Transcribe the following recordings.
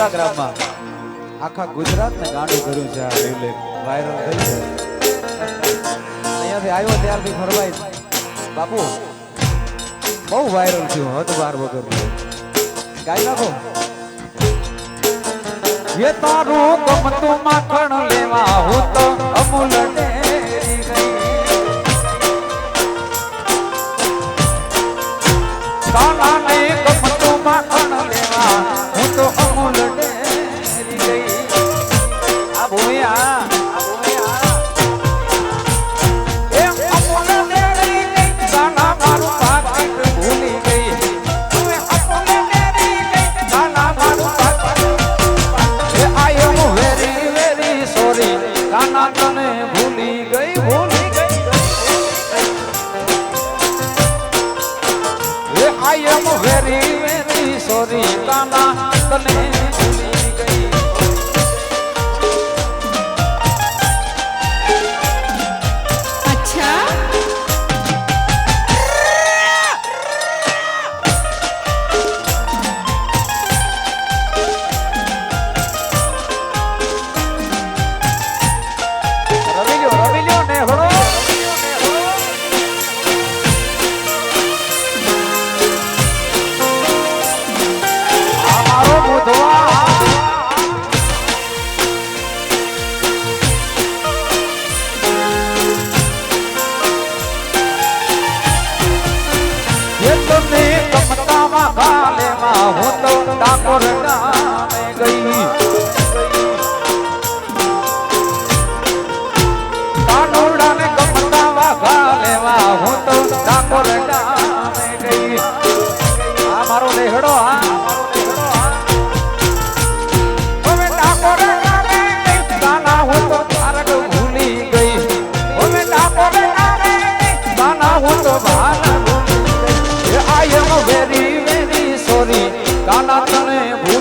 ઇન્સ્ટાગ્રામમાં આખા ગુજરાતને ગાંડું કર્યું છે આ વેવલેટ વાયરલ થઈ છે અહીંયાથી આવ્યો ત્યારથી ફરવાય બાપુ, બહુ વાયરલ થયું હદ બાર વગર ગાઈ નાખો. એ તારું ગમતું માખણ લેવા હું તો અમૂલ ડેરી ગઈ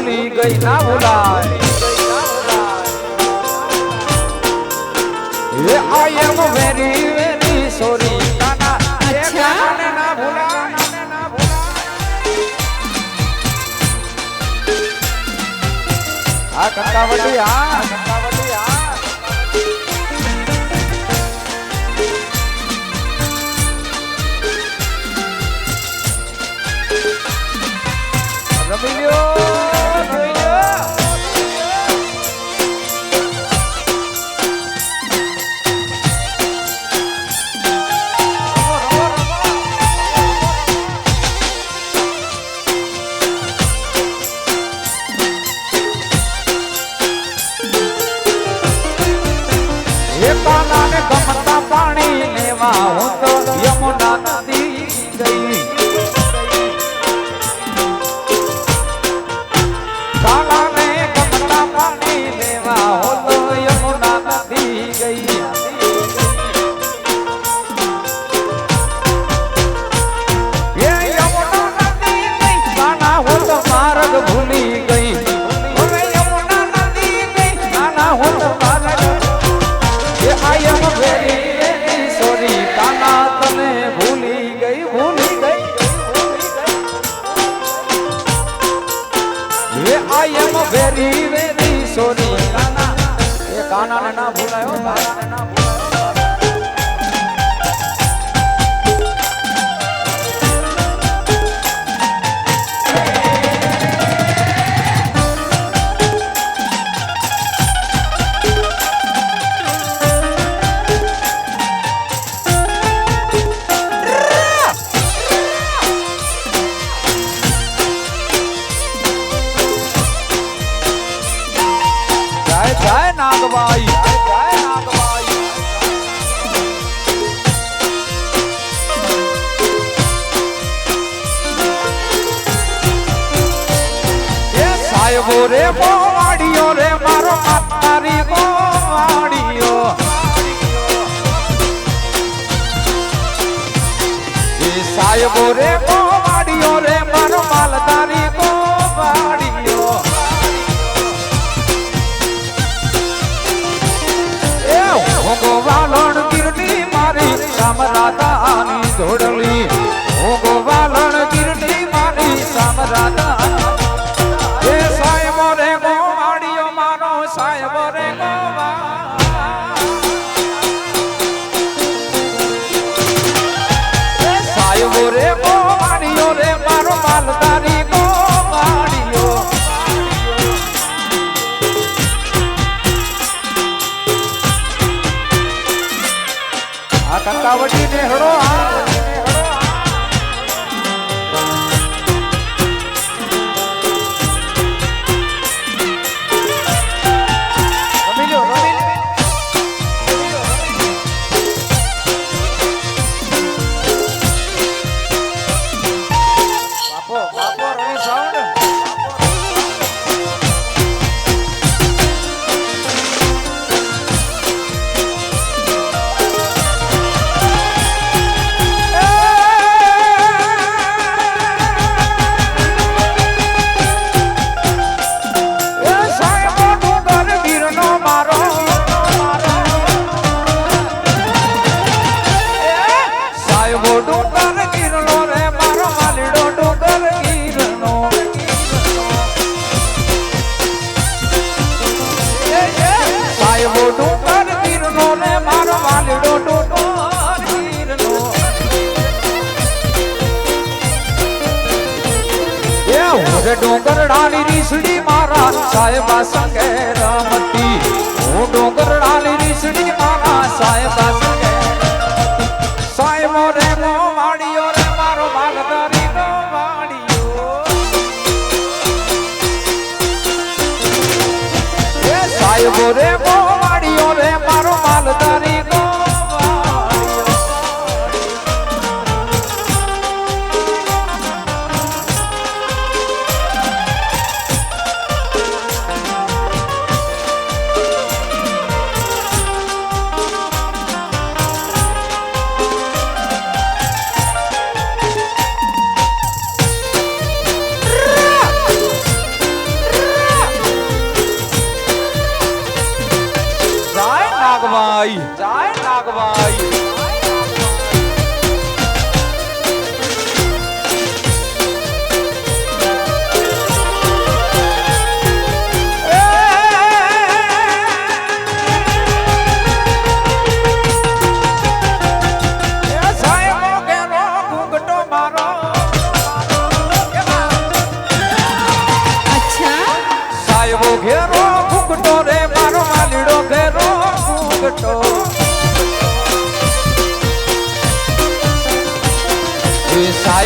ભૂલી ગઈ ના ભૂલાય. એ I am very very sorry. આ કંકાવટી ના ભૂલાયો બાળાને ના ભૂલાયો. રે કોવાડીઓ રે, મારો માલધારી કોવાડીઓ એ હોગો વાલણ ગીરની મારી રામ રાધાની જોડલી હોગો વાલણ ગીરની મારી રામ રાધા એ સાહેબ રે, ગોવાડીઓ મારો સાહેબ રે, ગોવા રે ડોંગરડાની રીસડી મારા સાહેબા સંગે રમતી હું ડોંગરડાની રીસડી મારા સાહેબા સંગે. સાહેબો રે મો વાડીઓ રે, મારો ભાગદારી નો વાડીઓ સાહેબો રે যায় নাগবাই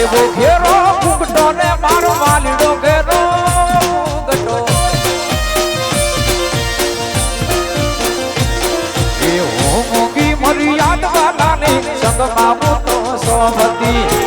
આવ્યો ઘેરો ફૂકટો ને મારો વાલીડો ઘેરો ફૂકટો એ હો સંગમાં મોટો સોમતી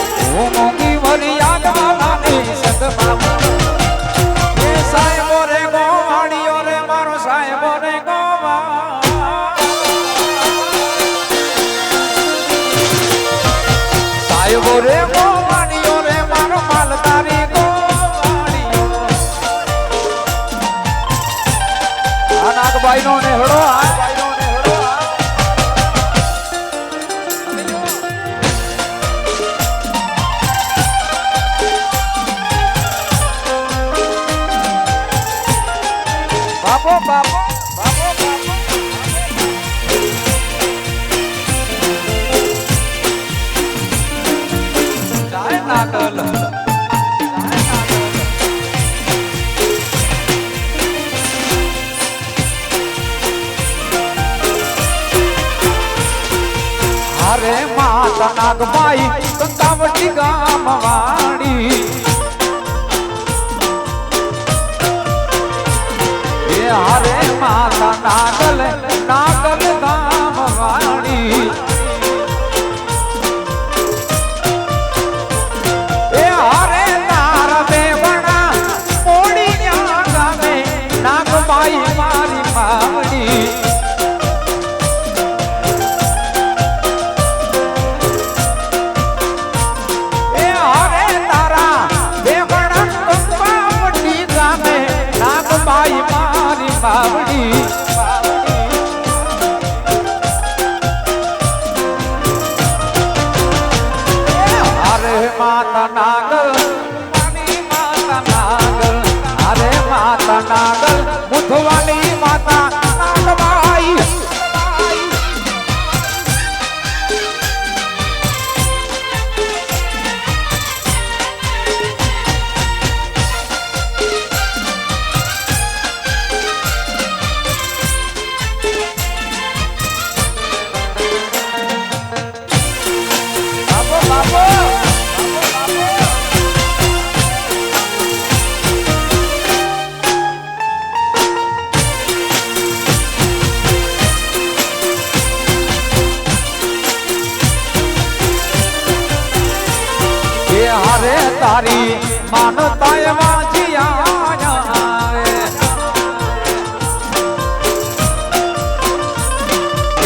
તારી માનતા એવા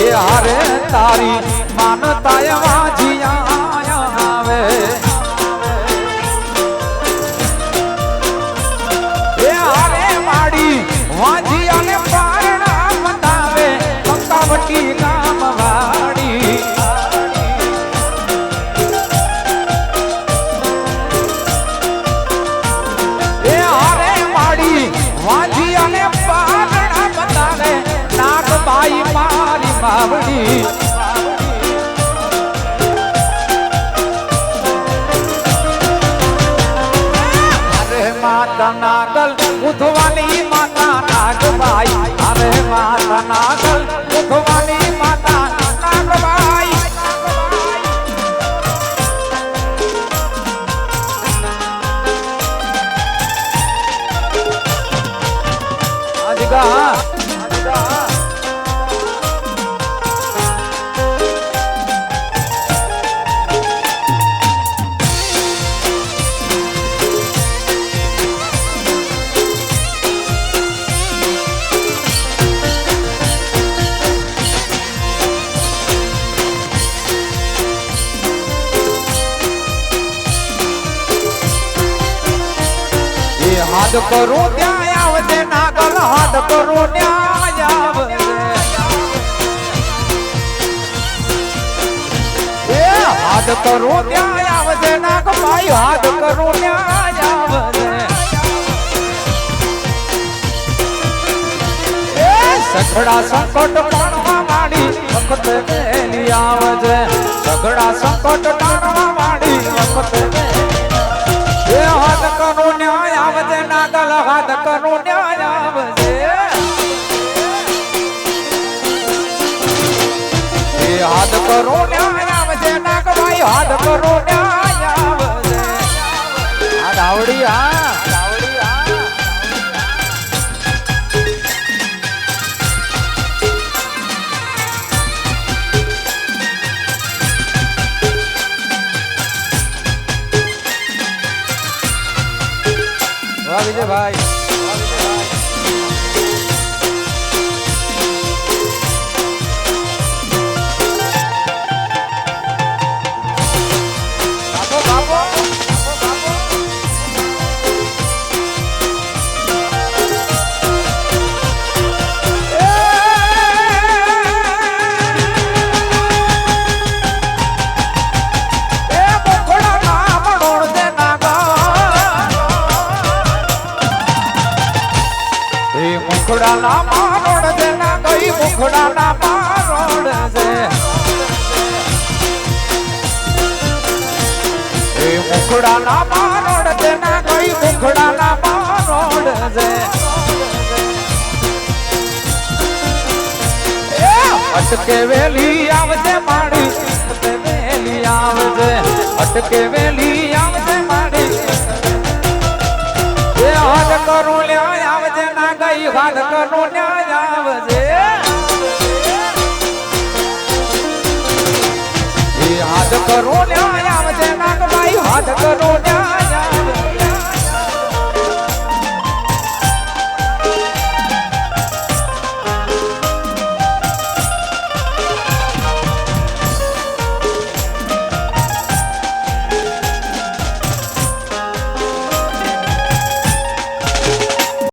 આવે હારે તારી માનતા એવા એ હાથ કરું ત્યાં આવજે નાગલ હાથ કરું ત્યાં આવજે એ હાથ કરું ત્યાં આવજે નાગ ભાઈ હાથ કરું ત્યાં આવજે એ સઘળા સંકટ ટાણવા માંડી વખત મેલી આવજે સઘળા સંકટ ટાણવા માંડી વખત મેલી નાગલ હાથ કરું ન્યાય આવશે. હાથ કરો ન્યાય આવશે, નાગભાઈ, હાથ કરો ન્યાય આવશે. આ દાવડી આ વાહ વિજયભાઈ વાહ એ મુખડા ના મારોડ છે, ના કઈ મુખડા ના મારોડ છે. અટકે વેલી આવજે અટકે વેલી આવજે, અટકે વેલી હાથ કરો ન્યા